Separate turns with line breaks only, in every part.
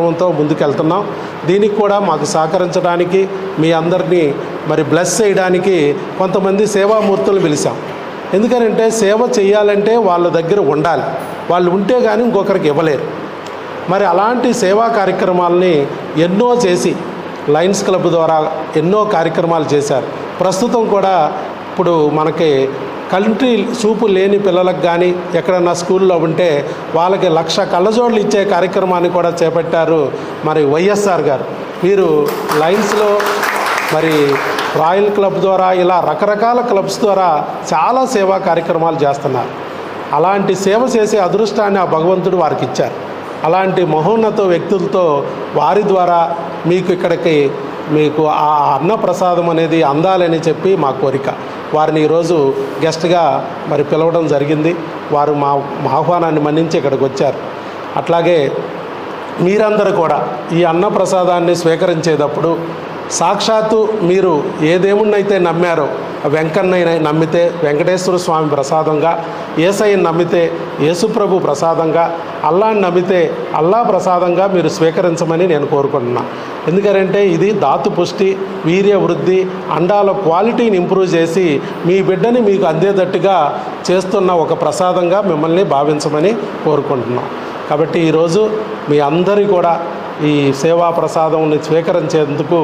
కార్యక్రమంతో ముందుకెళ్తున్నాం. దీనికి కూడా మాకు సహకరించడానికి మీ అందరినీ మరి బ్లెస్ చేయడానికి కొంతమంది సేవామూర్తులు పిలిచాం. ఎందుకనంటే సేవ చేయాలంటే వాళ్ళ దగ్గర ఉండాలి. వాళ్ళు ఉంటే కానీ ఇంకొకరికి ఇవ్వలేరు. మరి అలాంటి సేవా కార్యక్రమాలని ఎన్నో చేసి లయన్స్ క్లబ్ ద్వారా ఎన్నో కార్యక్రమాలు చేశారు. ప్రస్తుతం కూడా ఇప్పుడు మనకి కంటి చూపు లేని పిల్లలకు కానీ ఎక్కడన్నా స్కూల్లో ఉంటే వాళ్ళకి లక్ష కళ్ళజోళ్ళు ఇచ్చే కార్యక్రమాన్ని కూడా చేపట్టారు మరి వైఎస్ఆర్ గారు. మీరు లైన్స్లో మరి రాయల్ క్లబ్ ద్వారా ఇలా రకరకాల క్లబ్స్ ద్వారా చాలా సేవా కార్యక్రమాలు చేస్తున్నారు. అలాంటి సేవ చేసే అదృష్టాన్ని ఆ భగవంతుడు వారికి ఇచ్చారు. అలాంటి మహోన్నత వ్యక్తులతో వారి ద్వారా మీకు ఇక్కడికి మీకు ఆ అన్న ప్రసాదం అనేది అందాలని చెప్పి మా కోరిక. వారిని ఈరోజు గెస్ట్గా మరి పిలవడం జరిగింది. వారు మా ఆహ్వానాన్ని మన్నించి ఇక్కడికి వచ్చారు. అట్లాగే మీరందరూ కూడా ఈ అన్న ప్రసాదాన్ని స్వీకరించేటప్పుడు సాక్షాత్తు మీరు ఏ దేవుణ్ణైతే నమ్మారో వెంకన్నయ్య నమ్మితే వెంకటేశ్వర స్వామి ప్రసాదంగా ఏసయ్యని నమ్మితే యేసుప్రభు ప్రసాదంగా అల్లాని నమ్మితే అల్లా ప్రసాదంగా మీరు స్వీకరించమని నేను కోరుకుంటున్నా. ఎందుకంటే ఇది ధాతు పుష్టి వీర్య వృద్ధి అండాల క్వాలిటీని ఇంప్రూవ్ చేసి మీ బిడ్డని మీకు అందేటట్టుగా చేస్తున్న ఒక ప్రసాదంగా మిమ్మల్ని భావించమని కోరుకుంటున్నాం. కాబట్టి ఈరోజు మీ అందరి కూడా ఈ సేవా ప్రసాదంని స్వీకరించేందుకు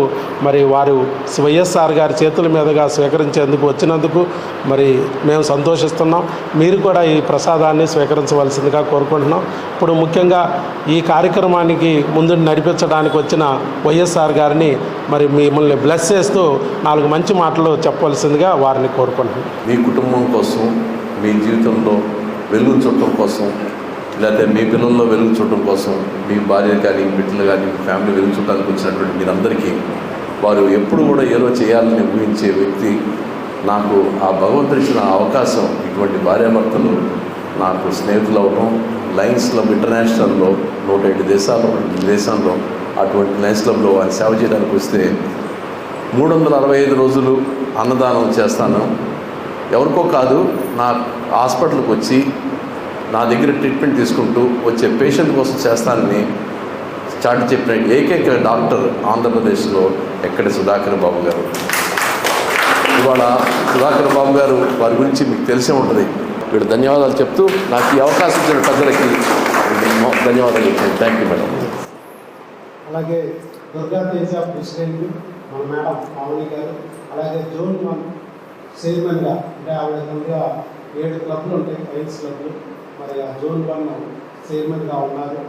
మరి వారు వైఎస్ఆర్ గారి చేతుల మీదుగా స్వీకరించేందుకు వచ్చినందుకు మరి మేము సంతోషిస్తున్నాం. మీరు కూడా ఈ ప్రసాదాన్ని స్వీకరించవలసిందిగా కోరుకుంటున్నాం. ఇప్పుడు ముఖ్యంగా ఈ కార్యక్రమానికి ముందు నడిపించడానికి వచ్చిన వైఎస్ఆర్ గారిని మరి మిమ్మల్ని బ్లెస్ చేస్తూ నాలుగు మంచి మాటలు చెప్పవలసిందిగా వారిని కోరుకుంటున్నాం.
మీ కుటుంబం కోసం మీ జీవితంలో వెలుగు చూడటం కోసం లేకపోతే మీ పిల్లల్లో వెలుగు చూడటం కోసం మీ భార్య కానీ బిడ్డలు కానీ మీ ఫ్యామిలీ వెలుగు చూడటానికి వచ్చినటువంటి మీరందరికీ వారు ఎప్పుడు కూడా ఏదో చేయాలని ఊహించే వ్యక్తి నాకు ఆ భగవంతుడు ఇచ్చిన అవకాశం ఇటువంటి భార్యాభర్తలు నాకు స్నేహితులు అవడం లయన్స్ క్లబ్ ఇంటర్నేషనల్లో నూట ఏడు దేశాల్లో దేశంలో అటువంటి లయన్స్ క్లబ్లో వారి సేవ చేయడానికి వస్తే మూడు వందల అరవై ఐదు రోజులు అన్నదానం చేస్తాను. ఎవరికో కాదు నా హాస్పిటల్కి వచ్చి నా దగ్గర ట్రీట్మెంట్ తీసుకుంటూ వచ్చే పేషెంట్ కోసం చేస్తానని చాటి చెప్పిన ఏకైక డాక్టర్ ఆంధ్రప్రదేశ్లో ఎక్కడ సుధాకర్ బాబు గారు? ఇవాళ సుధాకర్ బాబు గారు వారి గురించి మీకు తెలిసే ఉంటుంది. వీడు ధన్యవాదాలు చెప్తూ నాకు ఈ అవకాశం ఇచ్చిన ప్రజలకి ధన్యవాదాలు చెప్తాను థ్యాంక్ యూ మేడం
అలాగే దుర్గా తేజ ప్రెసిడెంట్ మన మేడం పావని గారు అలాగే జోన్ వన్ చైర్మన్గా అంటే ఆవిడ ఏడు క్లబ్లు ఉంటాయి ఫైన్స్ క్లబ్లు. మరి ఆ జోన్ వన్ చైర్మన్గా ఉన్నారు.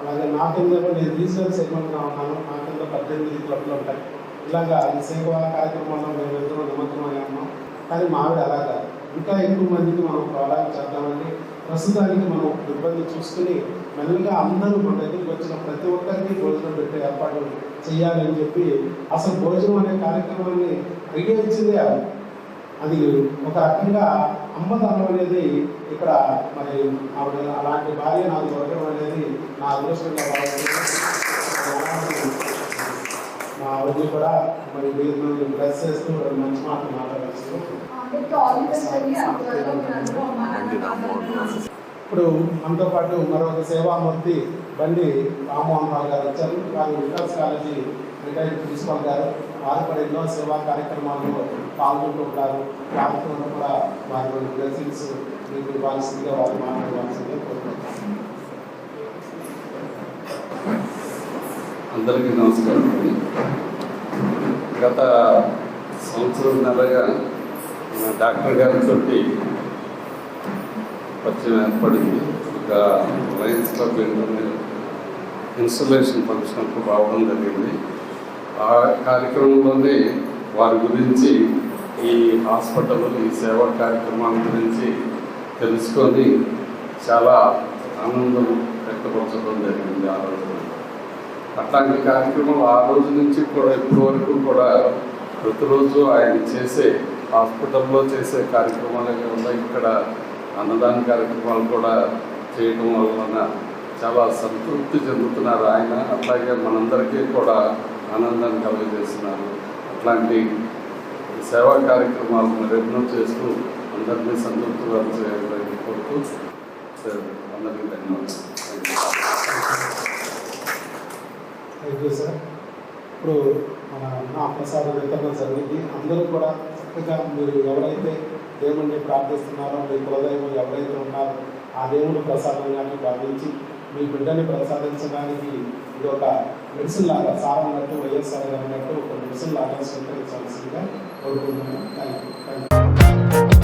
అలాగే నా కింద నేను రీజనల్ చైర్మన్గా ఉన్నాను. నా కింద పద్దెనిమిది క్లబ్లు ఉంటాయి. ఇలాగా ఈ సేవా కార్యక్రమాల్లో మేము ఎంతో నిమగ్నమై ఉన్నాం. కానీ మావిడ అలాగా ఇంకా ఎక్కువ మందికి మనం ప్రోత్సాహం చేద్దామని ప్రస్తుతానికి మనం ఇబ్బంది చూసుకుని మెల్లగా అందరూ మన దగ్గరికి వచ్చిన ప్రతి ఒక్కరికి భోజనం పెట్టే ఏర్పాటు చేయాలని చెప్పి అసలు భోజనం అనే కార్యక్రమాన్ని రెడీ ఇచ్చిందే అది ఒక రకంగా అమ్మదనం అనేది ఇక్కడ మరి ఆవిడ అలాంటి భార్య నాకు దొరకడం అనేది నా అదృష్టంగా మా ఆవిడని కూడా మరి మీరు బ్లెస్ చేస్తూ మంచి మాటలు మాట్లాడచ్చు ఇప్పుడు మనతో పాటు మరొక సేవామూర్తి బండి రామ్మోహన్ రావు గారు వచ్చారు. వారు వికాస్ కాలేజీ రిటైర్డ్ ప్రిన్సిపల్ గారు. వారు కూడా ఎన్నో సేవా కార్యక్రమాల్లో పాల్గొంటూ ఉంటారు. కార్యక్రమంలో కూడా వారి బ్లెస్సింగ్స్ మీకు ఇవ్వాల్సిందిగా వారు మాట్లాడవలసిందిగా కోరుకుంటున్నాను.
అందరికీ నమస్కారం అండి. గత సంవత్సరంన్నరగా మన డాక్టర్ గారితో పరిచయం ఏర్పడింది. ఒక లయన్స్ క్లబ్ ఇన్స్టలేషన్ ఫంక్షన్ రావడం జరిగింది. ఆ కార్యక్రమంలోనే వారి గురించి ఈ హాస్పిటల్ ఈ సేవా కార్యక్రమాల గురించి తెలుసుకొని చాలా ఆనందం వ్యక్తపరచడం జరిగింది ఆ రోజు అట్లాంటి కార్యక్రమాలు ఆ రోజు నుంచి కూడా ఇప్పటి వరకు కూడా ప్రతిరోజు ఆయన చేసే హాస్పిటల్లో చేసే కార్యక్రమాలే కాకుండా ఇక్కడ అన్నదాన కార్యక్రమాలు కూడా చేయడం వలన చాలా సంతృప్తి చెందుతున్నారు ఆయన. అట్లాగే మనందరికీ కూడా ఆనందాన్ని కలుగజేస్తున్నారు అట్లాంటి సేవా కార్యక్రమాలు మరెన్నో చేస్తూ అందరినీ సంతృప్తిగా చేయాలని కోరుతూ అందరికీ ధన్యవాదాలు.
థ్యాంక్ యూ సార్ ఇప్పుడు మన నా ప్రసాద వితరణ జరిగింది. అందరూ కూడా చక్కగా మీరు ఎవరైతే దేవుణ్ణి ప్రార్థిస్తున్నారో మీ కులదైవం ఎవరైతే ఉన్నారో ఆ దేవుని ప్రసాదంగానే భావించి మీ బిడ్డని ప్రసాదించడానికి ఇది ఒక మెడిసిన్ లాగా సార్ అన్నట్టు వైఎస్ఆర్ అన్నట్టు ఒక మెడిసిన్ లాగా స్వీకరించాల్సిందిగా కోరుకుంటున్నాను. Thank you thank you